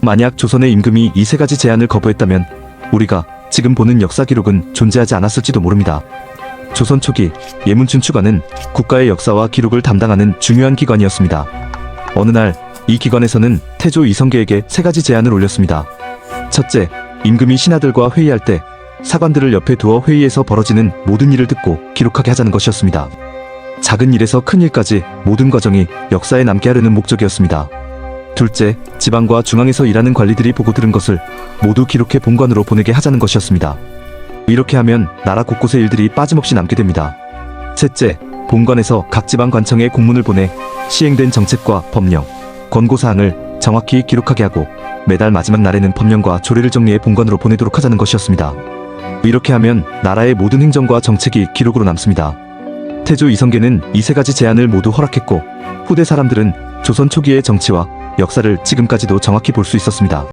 만약 조선의 임금이 이 세 가지 제안을 거부했다면 우리가 지금 보는 역사 기록은 존재하지 않았을지도 모릅니다. 조선 초기 예문춘추관은 국가의 역사와 기록을 담당하는 중요한 기관이었습니다. 어느 날 이 기관에서는 태조 이성계에게 세 가지 제안을 올렸습니다. 첫째, 임금이 신하들과 회의할 때 사관들을 옆에 두어 회의에서 벌어지는 모든 일을 듣고 기록하게 하자는 것이었습니다. 작은 일에서 큰 일까지 모든 과정이 역사에 남게 하려는 목적이었습니다. 둘째, 지방과 중앙에서 일하는 관리들이 보고 들은 것을 모두 기록해 본관으로 보내게 하자는 것이었습니다. 이렇게 하면 나라 곳곳의 일들이 빠짐없이 남게 됩니다. 셋째, 본관에서 각 지방 관청에 공문을 보내 시행된 정책과 법령, 권고사항을 정확히 기록하게 하고 매달 마지막 날에는 법령과 조례를 정리해 본관으로 보내도록 하자는 것이었습니다. 이렇게 하면 나라의 모든 행정과 정책이 기록으로 남습니다. 태조 이성계는 이 세 가지 제안을 모두 허락했고 후대 사람들은 조선 초기의 정치와 역사를 지금까지도 정확히 볼 수 있었습니다.